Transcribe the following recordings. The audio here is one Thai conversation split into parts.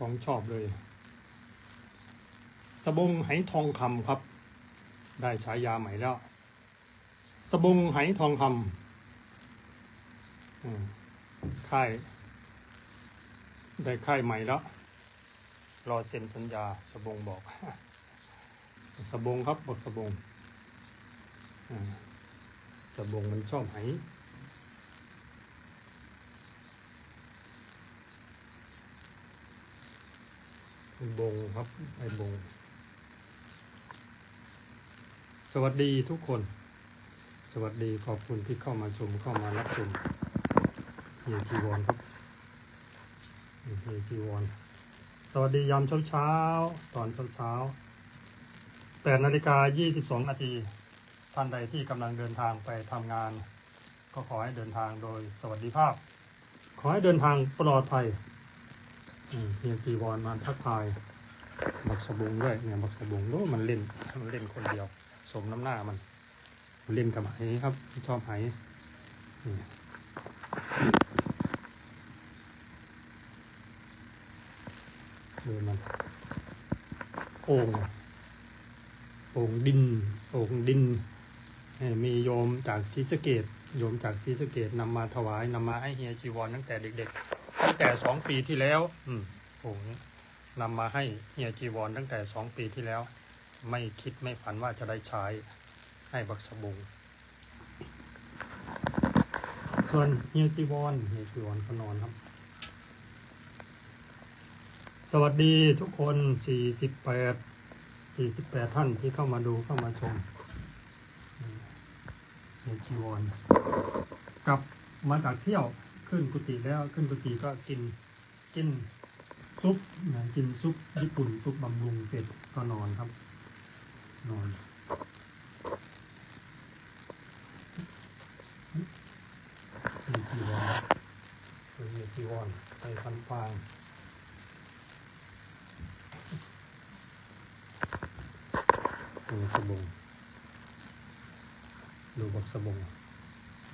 ของชอบเลยสบงไหทองคำครับ ได้ฉายาใหม่แล้วสบงไหทองคำค่าย ได้ค่ายใหม่แล้ว รอเซ็นสัญญาสบงบอกสบงครับบอกสบงสบงมันชอบไห บงครับไอ้บง สวัสดีทุกคน สวัสดีขอบคุณที่เข้ามาชมเข้ามารับชมเฮียจีวอนครับเฮียจีวอนสวัสดียามเช้าเช้าตอนเช้าเช้าแปดนาฬิกายี่สิบสองนาทีท่านใดที่กำลังเดินทางไปทำงาน ก็ขอให้เดินทางโดยสวัสดิภาพ ขอให้เดินทางปลอดภัย เฮียจีวอนมาทักทายบักสะบุงด้วยเนี่ยบักสะบุงโอ้มันเล่นมันเล่นคนเดียว สมน้ำหน้ามัน มันเล่นกับไหครับชอบไหนี่ดูมันโอ่งโอ่งดินโอ่งดินมีโยมจากศรีสะเกดโยมจากศรีสะเกดนำมาถวายนำมาให้เฮียจีวรตั้งแต่เด็ก ๆ ตั้งแต่สองปีที่แล้ว อืมผมนำมาให้เฮียจีวรตั้งแต่สองปีที่แล้ว ไม่คิดไม่ฝันว่าจะได้ใช้ให้บักสะบุงส่วนเฮียจีวรเฮียจีวรเขานอนครับ สวัสดีทุกคนสี่สิบแปดสี่สิบแปดท่านที่เข้ามาดูเข้ามาชมอืมเฮียจีวรกลับมาจากเที่ยว ขึ้นกุฏิแล้วขึ้นกุฏิก็กินกินซุปนะกินซุปญี่ปุ่นซุปบำรุงเสร็จก็นอนครับ นอนมีจีวรคือมีจีวรไปพันฟางดูสบงดูบักสบง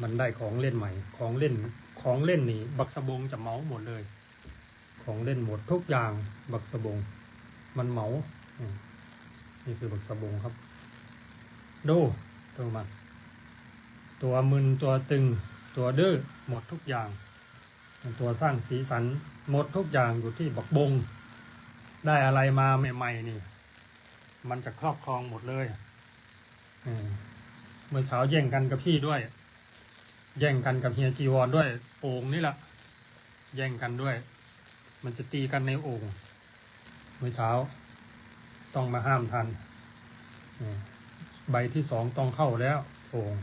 มันได้ของเล่นใหม่ ของเล่น ของเล่นนี่ บักสะบงจะเมาหมดเลย ของเล่นหมดทุกอย่างบักสะบง มันเมาอืมนี่คือบักสะบงครับ ดูตัวมันตัวมึนตัวตึง ตัวดื้อหมดทุกอย่าง ตัวสร้างสีสันหมดทุกอย่างอยู่ที่บักบง ได้อะไรมาใหม่ๆนี่ มันจะครอบครองหมดเลยเมื่อเช้าแย่งกันกับพี่ด้วย แย่งกันกับเฮียจีวรด้วยโอ่งนี่แหละแย่งกันด้วย มันจะตีกันในโอ่งเมื่อเช้า ต้องมาห้ามทันใบที่สองต้องเข้าแล้วโอ่ง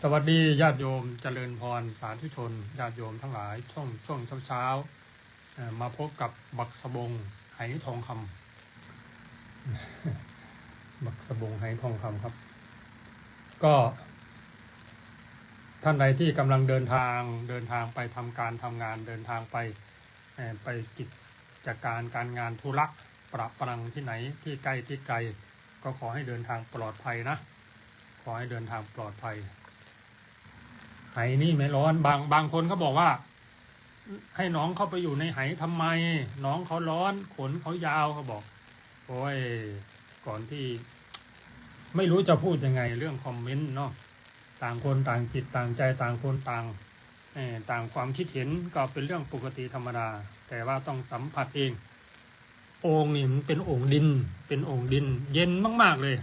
สวัสดีญาติโยมเจริญพรสาธุชนญาติโยมทั้งหลายช่วงช่วงเช้าเช้าๆมาพบกับบักสบงไหทองคำบักสบงไหทองคำครับ ก็ ท่านใดที่กำลังเดินทางเดินทางไปทำการทำงานเดินทางไปไปกิจการการงานธุระประปรังที่ไหนที่ใกล้ที่ไกล ก็ขอให้เดินทางปลอดภัยนะ ขอให้เดินทางปลอดภัยไหนี่ไม่ร้อนบางบางคนก็บอกว่า ให้น้องเข้าไปอยู่ในไหทำไม น้องเขาร้อนขนเขายาวเขาบอกโอ้ยก่อนที่ ไม่รู้จะพูดยังไงเรื่องคอมเมนต์เนาะ ต่างคนต่างจิตต่างใจต่างคนต่างเอ่ต่างความคิดเห็นก็เป็นเรื่องปกติธรรมดา แต่ว่าต้องสัมผัสเองโอ่งนี่มันเป็นโอ่งดิน เป็นโอ่งดิน เย็นมาก ๆ เลย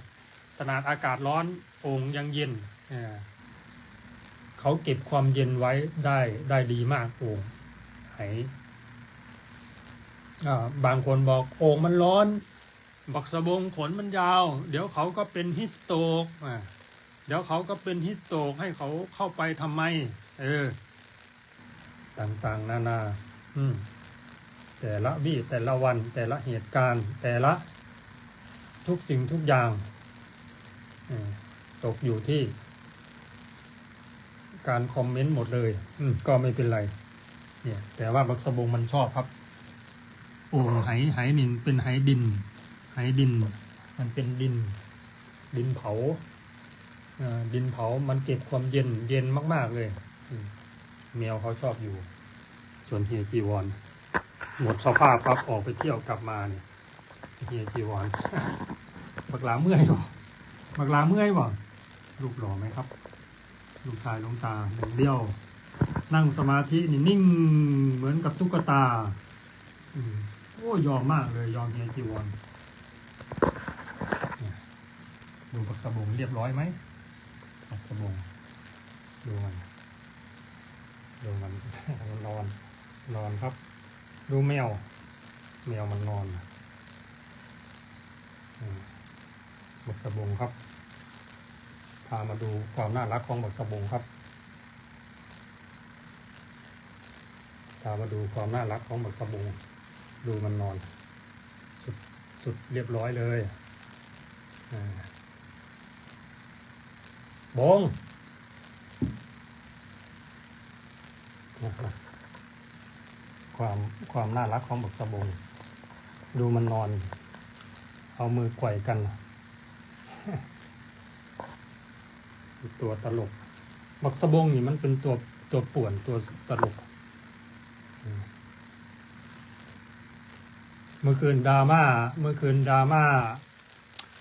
ขนาดอากาศร้อนโอ่งยังเย็นเอ่เขาเก็บความเย็นไว้ได้ได้ดีมากโอ่งไหบางคนบอกโอ่งมันร้อนบักสะบงขนมันยาว เดี๋ยวเขาก็เป็นฮิสโตกอ่า เดี๋ยวเขาก็เป็นฮิสโตกให้เขาเข้าไปทำไม เออ ต่างๆ นานา อืม แต่ละวี่แต่ละวัน แต่ละเหตุการณ์ แต่ละทุกสิ่งทุกอย่างออตกอยู่ที่ การคอมเมนต์หมดเลย อืม ก็ไม่เป็นไร เนี่ย แต่ว่าบักสบงมันชอบครับโอ่งไหไหนินเป็นไหดินไหดิน มันเป็นดิน ดินเผา ดินเผามันเก็บความเย็นเย็นมาก ๆ เลยอืมแมวเขาชอบอยู่ ส่วนเฮียจีวอนหมดสภาพครับออกไปเที่ยวกลับมาเนี่ยเฮียจีวรบักลาเมื่อยบ่บักลาเมื่อยบ่ลูกหล่อไหมครับ ลูกชายลวงตาหนึ่งเดียว นั่งสมาธินี่นิ่งเหมือนกับตุ๊กตาอโอ้ยอมมากเลยยอมเฮียจีวรเนี่ยดูบักสบงเรียบร้อยไหม บักสะบงดูมัน ดูมันมันนอน นอนครับ ดูแมว แมวมันนอนบักสบงครับ พามาดูความน่ารักของบักสบงครับ พามาดูความน่ารักของบักสบงดูมันนอน สุดสุดเรียบร้อยเลยอ่า บงนะครับความความน่ารักของบักสะบงดูมันนอน เอามือไกวกัน ตัวตลก บักสะบงนี่มันเป็นตัวตัวป่วนตัวตลก เมื่อคืนดราม่า เมื่อคืนดราม่า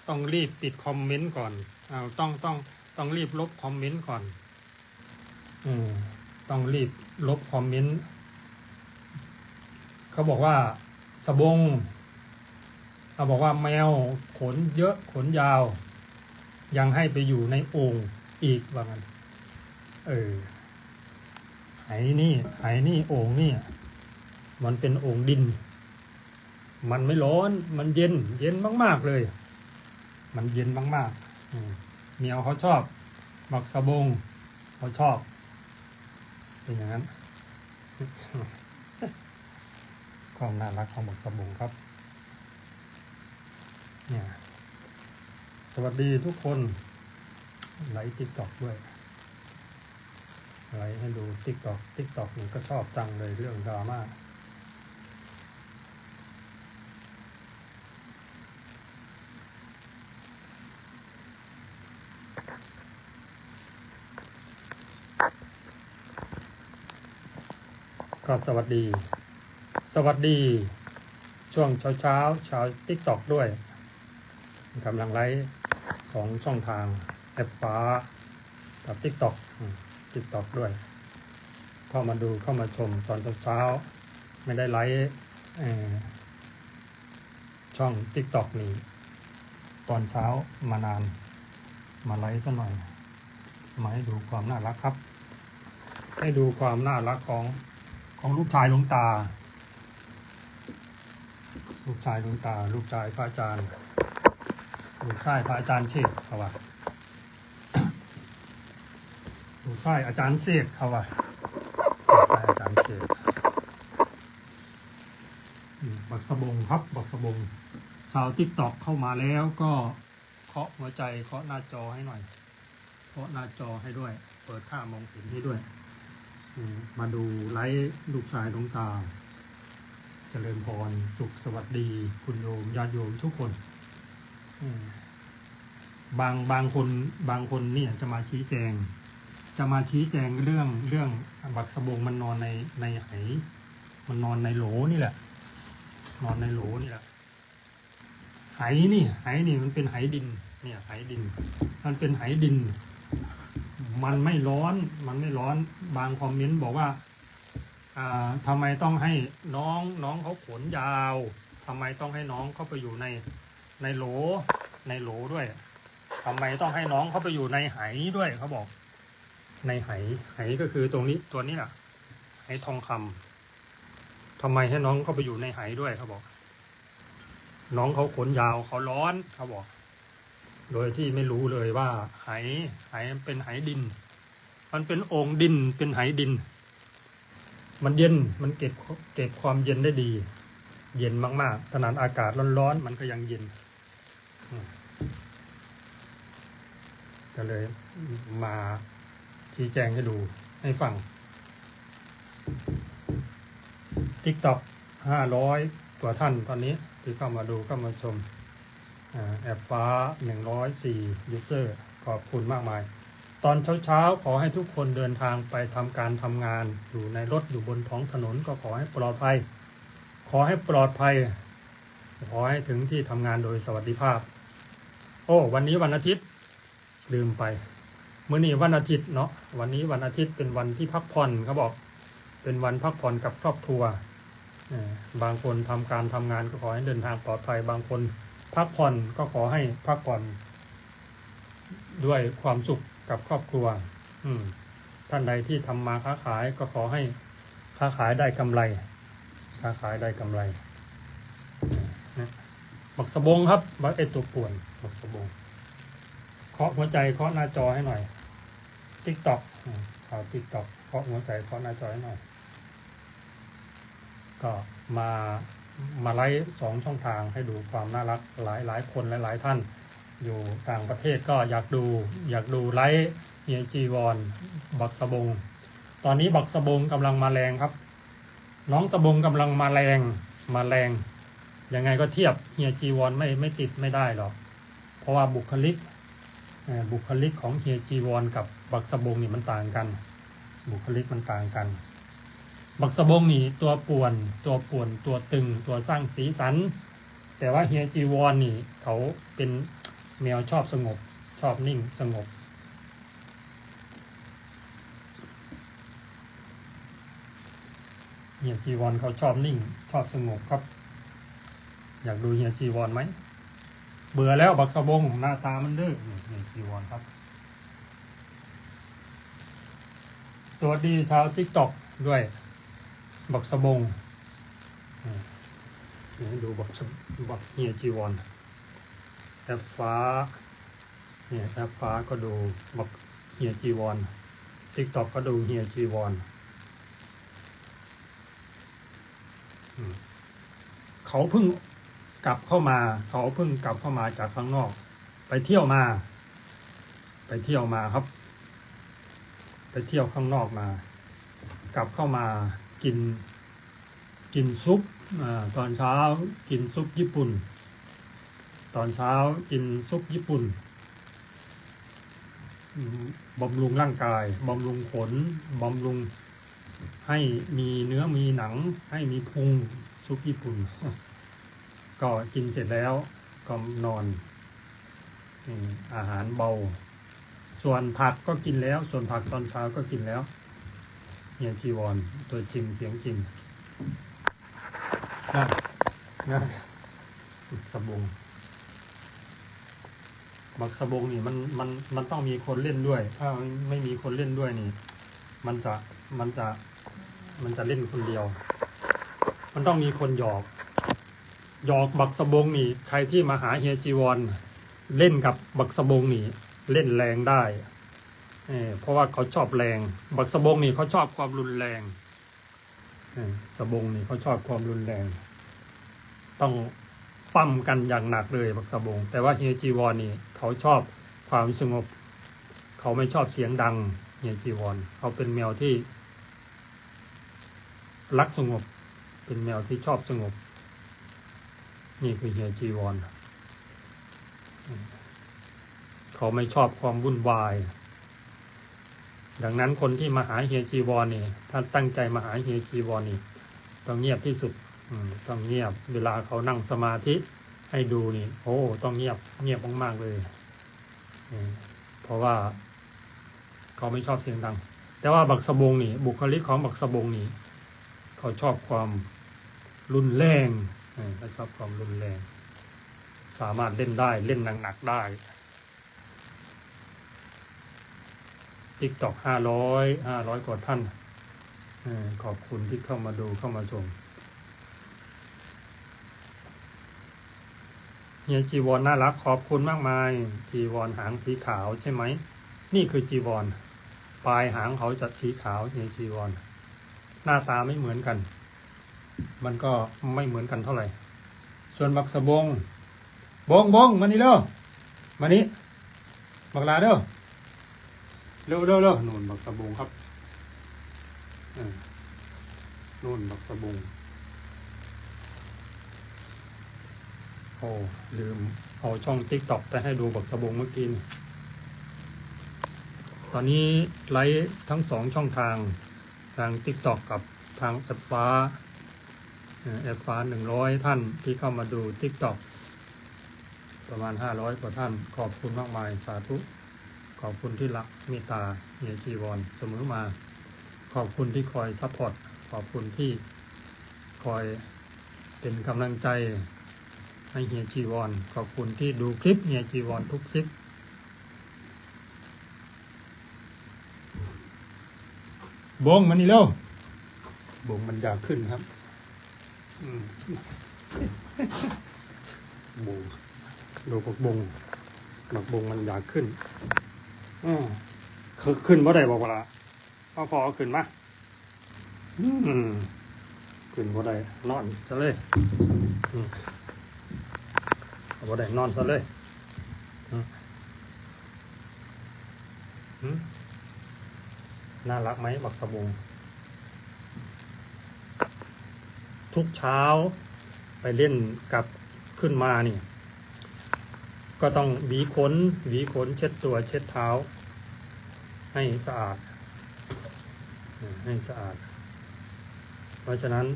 ต้องรีบปิดคอมเมนต์ก่อนเอาต้องต้อง ต้องรีบลบคอมเมนต์ก่อน อืม ต้องรีบลบคอมเมนต์ เขาบอกว่าสบงเขาบอกว่าแมวขนเยอะขนยาว ยังให้ไปอยู่ในโอ่งอีกว่างั้น เออไหนี่ไหนี่โอ่งนี่มันเป็นโอ่งดิน มันไม่ร้อน มันเย็น เย็นมาก ๆ เลย มันเย็นมากๆอืม เมียวเขาชอบบักสะบงเขาชอบ เป็นอย่างนั้นความน่ารักของบักสะบงครับ เนี่ย สวัสดีทุกคน ไลค์ติ๊กตอกด้วย ไลค์ให้ดูติ๊กตอกติ๊กตอกนี่ก็ชอบจังเลยเรื่องดราม่า ก็สวัสดี สวัสดี ช่วงเช้าเช้าๆชาวติ๊กตอกด้วยกำลังไลฟ์สองช่องทางแอปฟ้ากับติ๊กตอกติ๊กตอกด้วย เข้ามาดูเข้ามาชมตอนเช้าเช้าๆไม่ได้ไลฟ์ช่องติ๊กตอกนี้ ตอนเช้ามานานมาไลฟ์ซะหน่อย มาให้ดูความน่ารักครับ ให้ดูความน่ารักของ ของลูกชายหลวงตา ลูกชายหลวงตา ลูกชายพระอาจารย์ ลูกชายพระอาจารย์เชษเขาว่าลูกชายอาจารย์เสกเขาว่าลูกชายอาจารย์เสกบักสบงครับบักสบงชาวติ๊กตอกเข้ามาแล้วก็เคาะหัวใจเคาะหน้าจอให้หน่อย เคาะหน้าจอให้ด้วย เปิดค่ามองเห็นให้ด้วย มาดูไลฟ์ลูกชายหลวงตา เจริญพร สุขสวัสดี คุณโยมญาติโยมทุกคนบางบางคนบางคนเนี่ยจะมาชี้แจง จะมาชี้แจงเรื่องเรื่องบักสบงมันนอนในในไหมันนอนในโหลนี่แหละ นอนในโหลนี่แหละไหนี่ไหนี่มันเป็นไหดิน เนี่ยไหดิน มันเป็นไหดิน มันไม่ร้อนมันไม่ร้อนบางคอมเมนต์บอกว่าอ่าทำไมต้องให้น้องน้องเขาขนยาวทำไมต้องให้น้องเข้าไปอยู่ในในโหลในโหลด้วยทำไมต้องให้น้องเข้าไปอยู่ในไหด้วยเขาบอก ในไหไหก็คือตรงนี้ตัวนี้แหละไหทองคำทำไมให้น้องเข้าไปอยู่ในไหด้วยเขาบอก น้องเขาขนยาวเขาร้อนเขาบอก โดยที่ไม่รู้เลยว่าไหไหเป็นไหดิน มันเป็นโอ่งดินเป็นไหดิน มันเย็นมันเก็บเก็บความเย็นได้ดี เย็นมากๆขนาดอากาศร้อนๆมันก็ยังเย็นก็เลยมาชี้แจงให้ดูให้ฟัง TikTok ห้าร้อยกว่าท่านตอนนี้ที่เข้ามาดูเข้ามาชม แอปฟ้า 104 ยูเซอร์ ขอบคุณมากมาย ตอนเช้าๆ ขอให้ทุกคนเดินทางไปทำการทำงาน อยู่ในรถอยู่บนท้องถนนก็ขอให้ปลอดภัย ขอให้ปลอดภัย ขอให้ถึงที่ทำงานโดยสวัสดิภาพ โอ้ วันนี้วันอาทิตย์ ลืมไป มื้อนี้วันอาทิตย์เนาะ วันนี้วันอาทิตย์เป็นวันที่พักผ่อนเขาบอก เป็นวันพักผ่อนกับครอบครัว บางคนทำการทำงานก็ขอให้เดินทางปลอดภัย บางคน พักผ่อนก็ขอให้พักผ่อน ด้วยความสุขกับครอบครัว อืม ท่านใดที่ทำมาค้าขายก็ขอให้ค้าขายได้กำไร ค้าขายได้กำไรนะบักสบงครับบักเอตัวป่วนบักสบงเคาะหัวใจเคาะหน้าจอให้หน่อยติ๊กต็อกข่าวติ๊กต็อกเคาะหัวใจเคาะหน้าจอให้หน่อย ก็มา มาไลฟ์สองช่องทางให้ดูความน่ารักหลายหลายคนและหลายท่านอยู่ต่างประเทศก็อยากดูอยากดูไลฟ์เฮียจีวอนบักสบง ตอนนี้บักสบงกำลังมาแรงครับ น้องสบงกำลังมาแรงมาแรง ยังไงก็เทียบเฮียจีวอนไม่ไม่ติดไม่ได้หรอก เพราะว่าบุคลิกบุคลิกของเฮียจีวอนกับบักสบงนี่มันต่างกัน บุคลิกมันต่างกัน บักสะบงนี่ตัวป่วนตัวป่วนตัวตึงตัวสร้างสีสัน แต่ว่าเฮียจีวอนนี่ เขาเป็นแมวชอบสงบ ชอบนิ่งสงบ เฮียจีวอนเขาชอบนิ่ง ชอบสงบครับ อยากดูเฮียจีวอนไหม เบื่อแล้วบักสะบงหน้าตามันดื้อเฮียจีวอนครับ สวัสดีชาวทิกตอกด้วย บักสะบงดูบักบักเฮียจีวอนแอปฟ้าเนี่ยแอปฟ้าก็ดูบักเฮียจีวอนทิกตอกก็ดูเฮียจีวอนเขาเพิ่งกลับเข้ามา เขาเพิ่งกลับเข้ามาจากข้างนอก ไปเที่ยวมา ไปเที่ยวมาครับ ไปเที่ยวข้างนอกมา กลับเข้ามา กินกินซุปอตอนเช้ากินซุปญี่ปุ่น ตอนเช้ากินซุปญี่ปุ่นบำรุงร่างกายบำรุงขนบำรุงให้มีเนื้อมีหนัง ให้มีพุงซุปญี่ปุ่น ก็กินเสร็จแล้วก็นอนอาหารเบา ส่วนผักก็กินแล้ว ส่วนผักตอนเช้าก็กินแล้ว เฮียจีวอนตัวจริงเสียงจริงนะนะสบงบักสบงนี่มันมันมันต้องมีคนเล่นด้วย ถ้าไม่มีคนเล่นด้วยนี่ มันจะมันจะมันจะเล่นคนเดียว มันต้องมีคนหยอก หยอกบักสะบงนี่ ใครที่มาหาเฮียจีวอนเล่นกับบักสะบงนี่ เล่นแรงได้ เพราะว่าเขาชอบแรง บักสะบงนี่เขาชอบความรุนแรงสะบงนี่เขาชอบความรุนแรง ต้องปั้มกันอย่างหนักเลยบักสะบง แต่ว่าเฮียจีวอนนี่ เขาชอบความสงบ เขาไม่ชอบเสียงดังเฮียจีวอนเขาเป็นแมวที่ รักสงบ เป็นแมวที่ชอบสงบ นี่คือเฮียจีวอนเขาไม่ชอบความวุ่นวาย ดังนั้นคนที่มาหาเฮียจีวอนนี่ถ้าตั้งใจมาหาเฮียจีวอนนี่ต้องเงียบที่สุดอต้องเงียบ เวลาเขานั่งสมาธิให้ดูนี่โอ้ต้องเงียบเงียบมากๆเลยเพราะว่า เขาไม่ชอบเสียงดัง แต่ว่าบักสบงนี่ บุคลิกของบักสบงนี่ เขาชอบความรุนแรงเขาชอบความรุนแรง สามารถเล่นได้เล่นหนักๆได้ ติ๊กตอกห้าร้อยห้าร้อยกว่าท่านอขอบคุณที่เข้ามาดูเข้ามาชมเฮียจีวอนน่ารักขอบคุณมากมาย จีวอนหางสีขาวใช่ไหม นี่คือจีวอนปลายหางเขาจะสีขาวเฮียจีวอนหน้าตาไม่เหมือนกัน มันก็ไม่เหมือนกันเท่าไหร่ ส่วนบักสะบง บงบงมานี่เร็วมานี่บักลาเด้อ เร็วเร็วเร็วนูนบักสะบงครับนูนบักสะบงโอ้ลืมเอาช่องติ๊กต็อกแต่ให้ดูบักสะบงเมื่อกี้นี่ตอนนี้ไลฟ์ทั้งสองช่องทางทางติ๊กต็อกกับทางแอปฟ้าแอดฟ้าหนึ่งร้อยท่านที่เข้ามาดูทิกตอกประมาณห้าร้อยกว่าท่านขอบคุณมากมายสาธุ ขอบคุณที่รักเมตตาเฮียจีวอนเสมอมา ขอบคุณที่คอยซัพพอร์ตขอบคุณที่คอยเป็นกำลังใจให้เฮียจีวอนขอบคุณที่ดูคลิปเฮียจีวอนทุกคลิปบงมันนี่เร็วบงมันอยากขึ้นครับอืมบงดูกบงหมักบงมันอยากขึ้น อืมคือขึ้นบ่ได้บอกว่าละเอาพอเอาขึ้นมา อืมขึ้นบ่ได้นอนซะเลย อืมเอาบ่ได้นอนซะเลยน่ารักไหมบักสะบงทุกเช้าไปเล่นกับขึ้นมานี่ ก็ต้องหวีขนหวีขนเช็ดตัวเช็ดเท้า ให้สะอาด ให้สะอาด เพราะฉะนั้น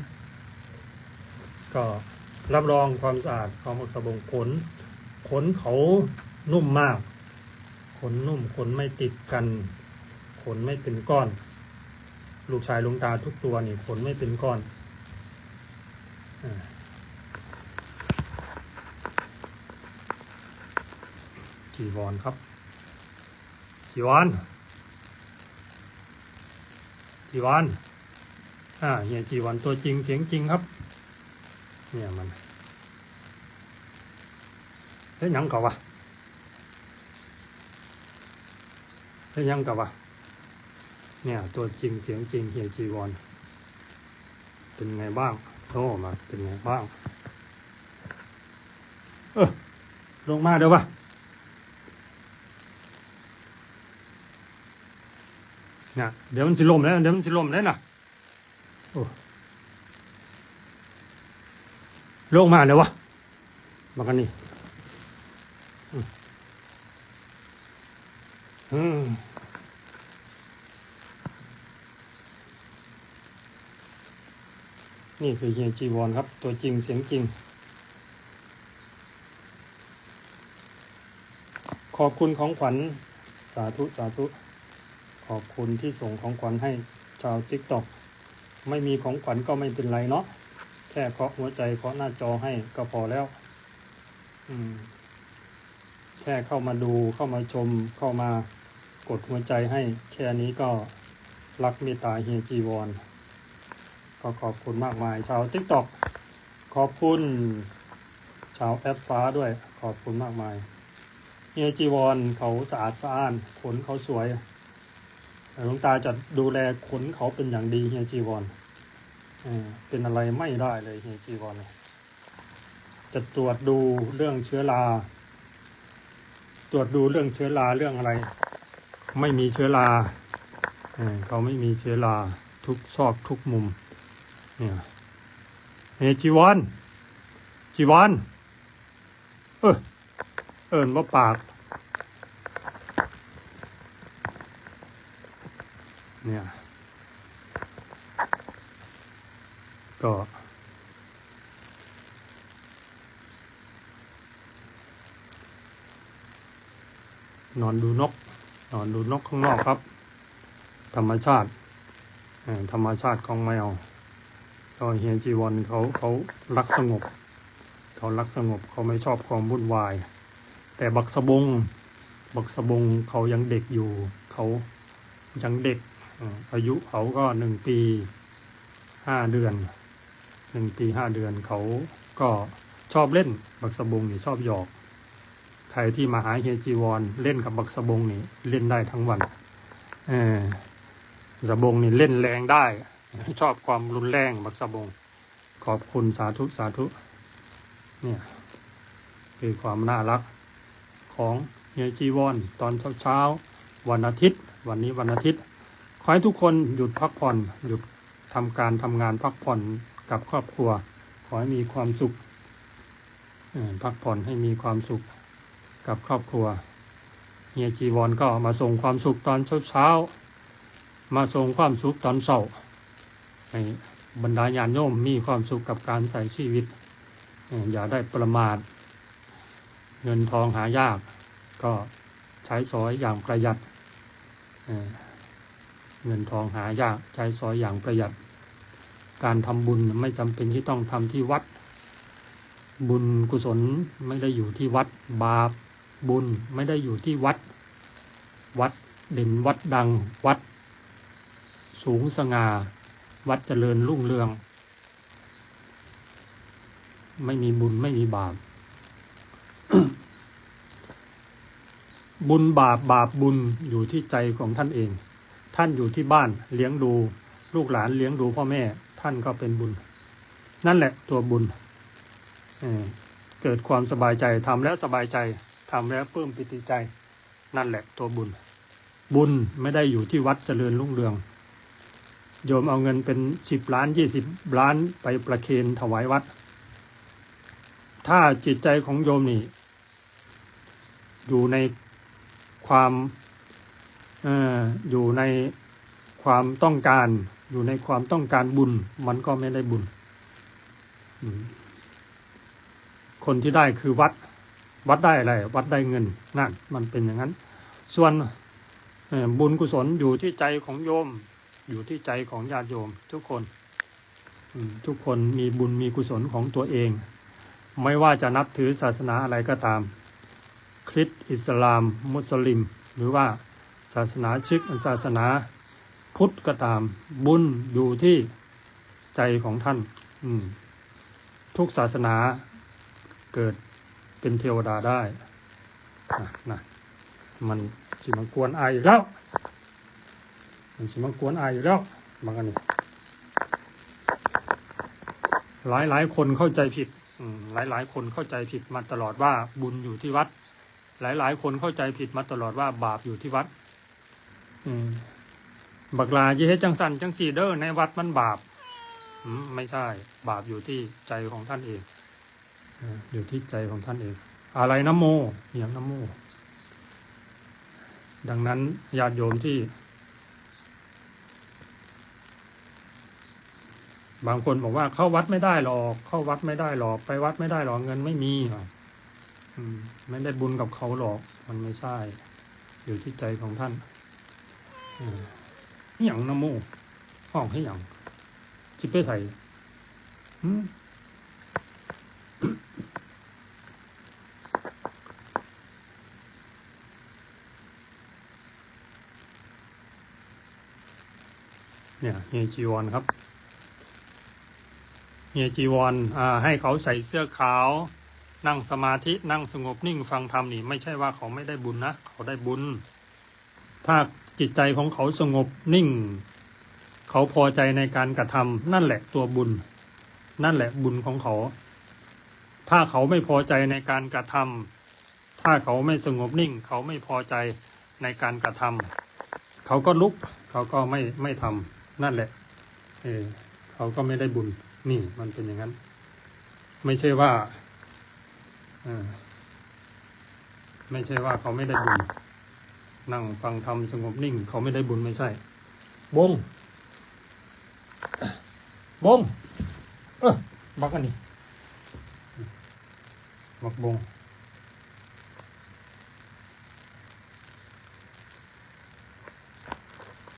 ก็รับรองความสะอาดของบักสบงขน ขนเขานุ่มมาก ขนนุ่มขนไม่ติดกัน ขนไม่เป็นก้อน ลูกชายลุงตาทุกตัวนี่ขนไม่เป็นก้อนอา จีวรครับ จีวรจีวรอ่าเฮียจีวรตัวจริงเสียงจริงครับ เนี่ยมันเฮ้ยยังก่าวะเฮ้ยยังก่าวะเนี่ย ตัวจริงเสียงจริงเฮียจีวอนเป็นไงบ้างโทรมาเป็นไงบ้าง เออลงมาเดี๋ยวปะ นี่ยเดี๋ยวมันสิลมแล้วเดี๋ยวมันสิลมแล้วนะโอ้ลงมาเดี๋ยวะมากันนี่อืมนี่คือเฮียจีวอนครับ ตัวจริงเสียงจริง ขอบคุณของขวัญสาธุ สาธุ ขอบคุณที่ส่งของขวัญให้ชาวติ๊กต็อกไม่มีของขวัญก็ไม่เป็นไรเนาะแค่เคาะหัวใจเคาะหน้าจอให้ก็พอแล้ว อืม แค่เข้ามาดูเข้ามาชมเข้ามากดหัวใจให้ แค่นี้ก็รักเมตตาเฮียจีวอนก็ขอบคุณมากมาย ชาวทิกต็อกขอบคุณชาวแอปฟ้าด้วยขอบคุณมากมายเฮียจีวอนเขาสะอาดสะอ้านขนเขาสวย หลวงตาจะดูแลขนเขาเป็นอย่างดีเฮียจีวอนเออเป็นอะไรไม่ได้เลยเฮียจีวอนจะตรวจดูเรื่องเชื้อรา ตรวจดูเรื่องเชื้อราเรื่องอะไร ไม่มีเชื้อราเขาไม่มีเชื้อราทุกซอกทุกมุม เนี่ยเฮยจีวอนจีวอนเออเอินว่าปาก เนี่ย ก็ นอนดูนก นอนดูนกข้างนอกครับ ธรรมชาติ ธรรมชาติของแมวก็เฮียจีวอนเขาเขารักสงบ เขารักสงบเขาไม่ชอบความวุ่นวาย แต่บักสะบงบักสะบงเขายังเด็กอยู่ เขายังเด็ก อายุเขาก็หนึ่งปีห้าเดือนหนึ่งปีห้าเดือนเขาก็ชอบเล่นบักสะบงนี่ชอบหยอก ใครที่มาหาเฮจีวอนเล่นกับบักสะบงนี่เล่นได้ทั้งวันเออสะบงนี่เล่นแรงได้ ชอบความรุนแรงบักสะบง ขอบคุณสาธุสาธุ เนี่ยคือความน่ารักของเฮจีวอนตอนเช้าๆวันอาทิตย์ วันนี้วันอาทิตย์ ให้ทุกคนหยุดพักผ่อน หยุดทำการทำงานพักผ่อนกับครอบครัว ขอให้มีความสุขพักผ่อนให้มีความสุขกับครอบครัวเฮียจีวอนก็มาส่งความสุขตอนเช้าๆมาส่งความสุขตอนเช้าให้บรรดาญาณโยมมีความสุขกับการใส่ชีวิต อย่าได้ประมาท เงินทองหายาก ก็ใช้สอยอย่างประหยัด เงินทองหายากใช้สอยอย่างประหยัด การทำบุญไม่จำเป็นที่ต้องทำที่วัด บุญกุศลไม่ได้อยู่ที่วัด บาปบุญไม่ได้อยู่ที่วัด วัดเด่นวัดดังวัด สูงสง่า วัดเจริญรุ่งเรือง ไม่มีบุญไม่มีบาปบุญบาปบาปบุญอยู่ที่ใจของท่านเอง ท่านอยู่ที่บ้านเลี้ยงดู ลูกหลานเลี้ยงดูพ่อแม่ ท่านก็เป็นบุญ นั่นแหละตัวบุญเเกิดความสบายใจทำแล้วสบายใจทำแล้วปลื้มปิติใจ นั่นแหละตัวบุญ บุญไม่ได้อยู่ที่วัดเจริญรุ่งเรือง โยมเอาเงินเป็นสิบล้านยี่สิบล้านไปประเคนถวายวัด ถ้าจิตใจของโยมนี่ อยู่ในความ อยู่ในความต้องการ อยู่ในความต้องการบุญ มันก็ไม่ได้บุญ คนที่ได้คือวัด วัดได้อะไร วัดได้เงินนั่นมันเป็นอย่างนั้น ส่วนบุญกุศลอยู่ที่ใจของโยม อยู่ที่ใจของญาติโยม ทุกคนทุกคนมีบุญมีกุศลของตัวเอง ไม่ว่าจะนับถือศาสนาอะไรก็ตาม คริสต์อิสลาม มุสลิม หรือว่า ศาสนาชิกศาสนาพุทธก็ตาม บุญอยู่ที่ใจของท่าน อืม ทุกศาสนาเกิดเป็นเทวดาได้นะนะมันสิมากวนอายอยู่แล้ว มันสิมากวนอายอยู่แล้วบางอันนี้หลายหลายคนเข้าใจผิดหลายหลายคนเข้าใจผิดมาตลอดว่าบุญอยู่ที่วัด หลายหลายคนเข้าใจผิดมาตลอดว่าบาปอยู่ที่วัด บักลาเยเฮจังสันจังสีเด้อในวัดมันบาปไม่ใช่ บาปอยู่ที่ใจของท่านเองอยู่ที่ใจของท่านเอง อะไรนะโมอย่างนะโม ดังนั้นญาติโยมที่ บางคนบอกว่าเข้าวัดไม่ได้หรอกเข้าวัดไม่ได้หรอก ไปวัดไม่ได้หรอกเงินไม่มีอืมไม่ได้บุญกับเขาหรอก มันไม่ใช่ อยู่ที่ใจของท่าน อืมอหย่างนะโมห้องให้อย่างจิไปใส่เนี่ยเฮียจีวรครับเฮียจีวรอ่าให้เขาใส่เสื้อขาว นั่งสมาธินั่งสงบนิ่งฟังธรรมนี่ ไม่ใช่ว่าเขาไม่ได้บุญนะ เขาได้บุญ ถ้า จิตใจของเขาสงบนิ่ง เขาพอใจในการกระทำนั่นแหละตัวบุญ นั่นแหละบุญของเขา ถ้าเขาไม่พอใจในการกระทำถ้าเขาไม่สงบนิ่ง เขาไม่พอใจในการกระทำเขาก็ลุก เขาก็ไม่ไม่ทำนั่นแหละ เออเขาก็ไม่ได้บุญ นี่มันเป็นอย่างนั้น ไม่ใช่ว่าอไม่ใช่ว่าเขาไม่ได้บุญ นั่งฟังธรรมสงบนิ่ง เขาไม่ได้บุญไม่ใช่ บง บง เออบักอันนี้บักบง